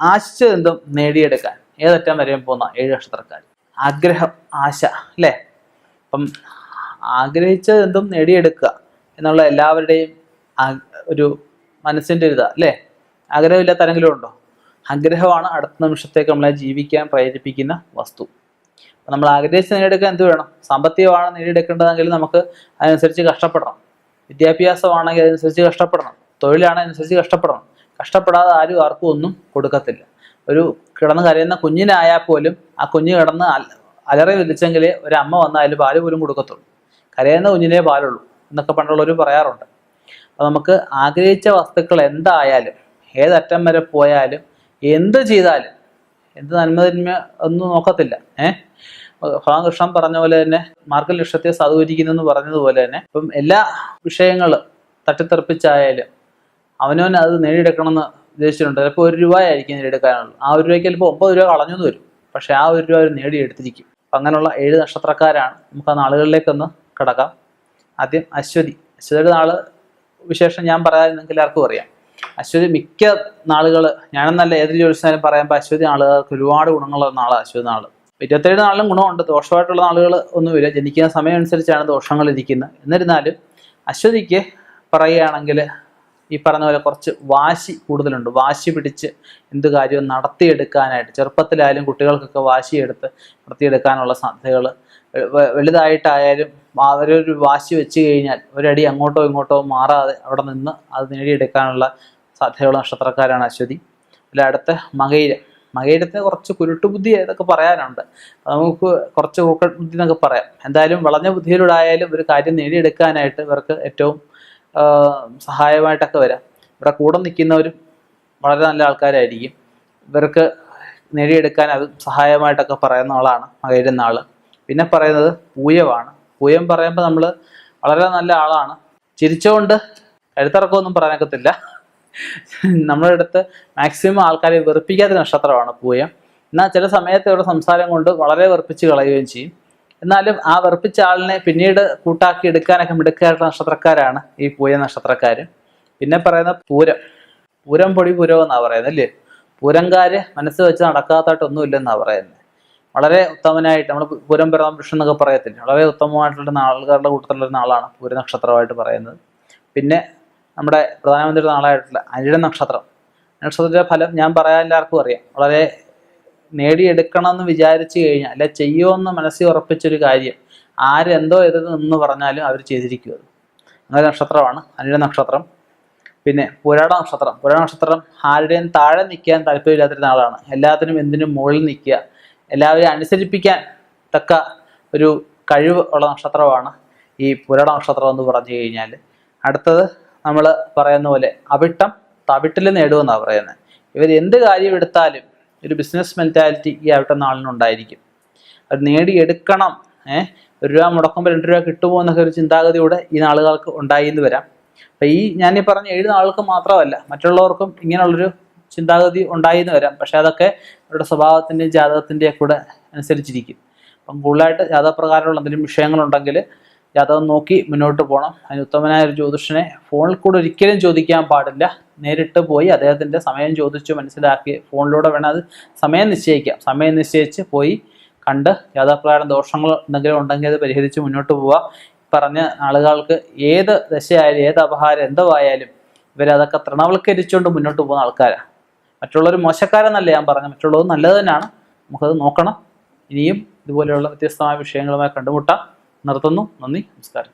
ആശിച്ചതെന്തും നേടിയെടുക്കാൻ. ഏതറ്റം വരെയും പോകുന്ന ഏഴ് നക്ഷത്രക്കാർ. ആഗ്രഹം ആശ അല്ലേ? അപ്പം ആഗ്രഹിച്ചതെന്തും നേടിയെടുക്കുക എന്നുള്ള എല്ലാവരുടെയും ഒരു മനസ്സിന്റെ ഒരു ഇതാ അല്ലേ? ആഗ്രഹമില്ലാത്ത ആരെങ്കിലും ഉണ്ടോ? ആഗ്രഹമാണ് അടുത്ത നിമിഷത്തേക്ക് നമ്മളെ ജീവിക്കാൻ പ്രേരിപ്പിക്കുന്ന വസ്തു. നമ്മൾ ആഗ്രഹിച്ച് നേടിയെടുക്കാൻ എന്ത് വേണം? സാമ്പത്തികമാണ് നേടിയെടുക്കേണ്ടതെങ്കിൽ നമുക്ക് അതിനനുസരിച്ച് കഷ്ടപ്പെടണം. വിദ്യാഭ്യാസമാണെങ്കിൽ അതിനനുസരിച്ച് കഷ്ടപ്പെടണം. തൊഴിലാണെങ്കിൽ അനുസരിച്ച് കഷ്ടപ്പെടണം. കഷ്ടപ്പെടാതെ ആരും ആർക്കും ഒന്നും കൊടുക്കത്തില്ല. ഒരു കിടന്ന് കരയുന്ന കുഞ്ഞിനായാൽ പോലും ആ കുഞ്ഞ് കിടന്ന് അല- അലറി വിളിച്ചെങ്കിലേ ഒരു അമ്മ വന്നാലും പാൽ പോലും കൊടുക്കത്തുള്ളൂ. കരയുന്ന കുഞ്ഞിനേ പാലുള്ളൂ എന്നൊക്കെ പണ്ടുള്ളവർ പറയാറുണ്ട്. അപ്പോൾ നമുക്ക് ആഗ്രഹിച്ച വസ്തുക്കൾ എന്തായാലും ഏതറ്റം വരെ പോയാലും എന്ത് ചെയ്താലും എന്ത് നന്മ തിന്മ ഒന്നും നോക്കത്തില്ല. ഏഹ് ഭഗവാൻ പറഞ്ഞ പോലെ തന്നെ മാർഗ ലക്ഷ്യത്തെ സാധൂകരിക്കുന്നു എന്ന് പറഞ്ഞതുപോലെ തന്നെ ഇപ്പം എല്ലാ വിഷയങ്ങൾ തട്ടിത്തെറിപ്പിച്ചായാലും അവനവൻ അത് നേടിയെടുക്കണമെന്ന് ഉദ്ദേശിച്ചിട്ടുണ്ട്. ചിലപ്പോൾ ഒരു രൂപയായിരിക്കും നേടിയെടുക്കാനുള്ളത്. ആ ഒരു രൂപയ്ക്ക് ചിലപ്പോൾ ഒമ്പത് രൂപ കളഞ്ഞു വരും. പക്ഷേ ആ ഒരു രൂപ അവർ നേടിയെടുത്തിരിക്കും. അപ്പം അങ്ങനെയുള്ള ഏഴ് നക്ഷത്രക്കാരാണ്. നമുക്ക് ആ നാളുകളിലേക്കൊന്ന് കിടക്കാം. ആദ്യം അശ്വതി. അശ്വതിയുടെ നാൾ വിശേഷം ഞാൻ പറയാൻ നിങ്ങൾക്ക് എല്ലാവർക്കും അറിയാം. അശ്വതി മിക്ക നാളുകൾ ഞാനെന്നല്ല ഏത് ജോലിസ്ഥാനും പറയുമ്പോൾ അശ്വതി ആളുകൾക്ക് ഒരുപാട് ഗുണങ്ങളുള്ള നാളാണ് അശ്വതി നാൾ. ഇരുപത്തേഴ് നാളിലും ഗുണമുണ്ട്. ദോഷമായിട്ടുള്ള നാളുകൾ ഒന്നുമില്ല ജനിക്കുന്ന സമയം അനുസരിച്ചാണ് ദോഷങ്ങൾ ഇരിക്കുന്നത്. എന്നിരുന്നാലും അശ്വതിക്ക് പറയുകയാണെങ്കിൽ ഈ പറഞ്ഞ പോലെ കുറച്ച് വാശി കൂടുതലുണ്ട്. വാശി പിടിച്ച് എന്ത് കാര്യവും നടത്തിയെടുക്കാനായിട്ട് ചെറുപ്പത്തിലായാലും കുട്ടികൾക്കൊക്കെ വാശിയെടുത്ത് നടത്തിയെടുക്കാനുള്ള സാധ്യതകൾ വലുതായിട്ടായാലും അവരൊരു വാശി വെച്ച് കഴിഞ്ഞാൽ ഒരടി അങ്ങോട്ടോ ഇങ്ങോട്ടോ മാറാതെ അവിടെ നിന്ന് അത് നേടിയെടുക്കാനുള്ള സാധ്യതയുള്ള നക്ഷത്രക്കാരാണ് അശ്വതി. അല്ല അടുത്ത മകയിര മകയിരത്തിന് കുറച്ച് കുരുട്ടുബുദ്ധി എന്നൊക്കെ പറയാനുണ്ട്. നമുക്ക് കുറച്ച് ഊക്കട്ട് ബുദ്ധി എന്നൊക്കെ പറയാം. എന്തായാലും വളഞ്ഞ ബുദ്ധിയിലൂടെ ആയാലും ഒരു കാര്യം നേടിയെടുക്കാനായിട്ട് ഇവർക്ക് ഏറ്റവും സഹായമായിട്ടൊക്കെ വരാം. ഇവിടെ കൂടെ നിൽക്കുന്നവരും വളരെ നല്ല ആൾക്കാരായിരിക്കും. ഇവർക്ക് നേടിയെടുക്കാൻ അത് സഹായമായിട്ടൊക്കെ പറയുന്ന ആളാണ് മകരുന്ന ആൾ പിന്നെ പറയുന്നത് പൂയമാണ് പൂയം പറയുമ്പോൾ നമ്മൾ വളരെ നല്ല ആളാണ്. ചിരിച്ചുകൊണ്ട് കഴുത്തിറക്കമൊന്നും പറയാനൊക്കത്തില്ല. നമ്മുടെ അടുത്ത് മാക്സിമം ആൾക്കാരെ വെറുപ്പിക്കാത്ത നക്ഷത്രമാണ് പൂയം. എന്നാൽ ചില സമയത്ത് ഇവരുടെ സംസാരം കൊണ്ട് വളരെ വെറുപ്പിച്ച് കളയുകയും ചെയ്യും. എന്നാലും ആ വെറുപ്പിച്ച ആളിനെ പിന്നീട് കൂട്ടാക്കി എടുക്കാനൊക്കെ മിടുക്കായിട്ടുള്ള നക്ഷത്രക്കാരാണ് ഈ പൂയ നക്ഷത്രക്കാർ പിന്നെ പറയുന്ന പൂരം. പൂരം പൊടി പൂരം എന്നാണ് പറയുന്നത് അല്ലേ? പൂരംകാര് മനസ്സ് വെച്ച് നടക്കാത്തതായിട്ടൊന്നുമില്ലെന്നാണ് പറയുന്നത്. വളരെ ഉത്തമനായിട്ട് നമ്മൾ പൂരം പിറന്ന പുരുഷൻ എന്നൊക്കെ പറയത്തില്ല? വളരെ ഉത്തമമായിട്ടുള്ള ആളുകളുടെ കൂട്ടത്തിലുള്ള നാളാണ് പൂര നക്ഷത്രമായിട്ട് പറയുന്നത്. പിന്നെ നമ്മുടെ പ്രധാനമന്ത്രിയുടെ നാളായിട്ടുള്ള അനിഴ നക്ഷത്രം. നക്ഷത്രത്തിന്റെ ഫലം ഞാൻ പറയാൻ എല്ലാവർക്കും അറിയാം. വളരെ നേടിയെടുക്കണം എന്ന് വിചാരിച്ചു കഴിഞ്ഞാൽ അല്ലെ ചെയ്യുമെന്ന് മനസ്സിൽ ഉറപ്പിച്ചൊരു കാര്യം ആരെന്തോ എന്ന് പറഞ്ഞാലും അവർ ചെയ്തിരിക്കും അത് അങ്ങനെ നക്ഷത്രമാണ് അനിഴ നക്ഷത്രം. പിന്നെ പുരാട നക്ഷത്രം. പുരാട നക്ഷത്രം ആരുടെയും താഴെ നിൽക്കാൻ താല്പര്യമില്ലാത്തൊരു നാളാണ്. എല്ലാത്തിനും എന്തിനും മുകളിൽ നിൽക്കുക എല്ലാവരെയും അനുസരിപ്പിക്കാൻ തക്ക ഒരു കഴിവ് ഉള്ള നക്ഷത്രമാണ് ഈ പുരാട നക്ഷത്രം എന്ന് പറഞ്ഞു കഴിഞ്ഞാൽ അടുത്തത് നമ്മൾ പറയുന്ന പോലെ അവിട്ടം തവിട്ടിൽ നേടുമെന്നാണ് പറയുന്നത്. ഇവർ എന്ത് കാര്യം എടുത്താലും ഒരു ബിസിനസ് മെന്റാലിറ്റി ഈ ആവട്ടെ നാളിനുണ്ടായിരിക്കും. അത് നേടിയെടുക്കണം. ഏഹ് ഒരു രൂപ മുടക്കുമ്പോൾ രണ്ട് രൂപ കിട്ടുമോ എന്നൊക്കെ ഒരു ചിന്താഗതിയോടെ ഈ നാളുകൾക്ക് ഉണ്ടായി എന്ന് വരാം. അപ്പം ഈ ഞാൻ ഈ പറഞ്ഞ ഏഴ് നാളുകൾക്ക് മാത്രമല്ല മറ്റുള്ളവർക്കും ഇങ്ങനെയുള്ളൊരു ചിന്താഗതി ഉണ്ടായി എന്ന് വരാം. പക്ഷേ അതൊക്കെ അവരുടെ സ്വഭാവത്തിന്റെയും ജാതകത്തിന്റെയും കൂടെ അനുസരിച്ചിരിക്കും. അപ്പം കൂടുതലായിട്ട് ജാതകപ്രകാരമുള്ള എന്തെങ്കിലും വിഷയങ്ങളുണ്ടെങ്കിൽ ജാതകം നോക്കി മുന്നോട്ട് പോകണം അതിന് ഉത്തമനായ ഒരു ജ്യോതിഷനെ ഫോണിൽ കൂടെ ഒരിക്കലും ചോദിക്കാൻ പാടില്ല. നേരിട്ട് പോയി അദ്ദേഹത്തിന്റെ സമയം ചോദിച്ചു മനസ്സിലാക്കി ഫോണിലൂടെ വേണം അത് സമയം നിശ്ചയിക്കാം. സമയം നിശ്ചയിച്ച് പോയി കണ്ട് യാഥാപ്രകാരം ദോഷങ്ങൾ എന്തെങ്കിലും ഉണ്ടെങ്കിൽ അത് പരിഹരിച്ച് മുന്നോട്ട് പോവുക പറഞ്ഞ ആളുകൾക്ക് ഏത് ദശയായാലും ഏത് അപഹാരം എന്തോ ആയാലും ഇവരതൊക്കെ തൃണവൽക്കരിച്ചുകൊണ്ട് മുന്നോട്ട് പോകുന്ന ആൾക്കാരാണ് മറ്റുള്ളവർ മോശക്കാരെന്നല്ല ഞാൻ പറഞ്ഞു മറ്റുള്ളവർ നല്ലത് തന്നെയാണ്. നമുക്കത് നോക്കണം. ഇനിയും ഇതുപോലെയുള്ള വ്യത്യസ്തമായ വിഷയങ്ങളുമായി കണ്ടുമുട്ടാം. നിർത്തുന്നു നന്ദി. നമസ്കാരം.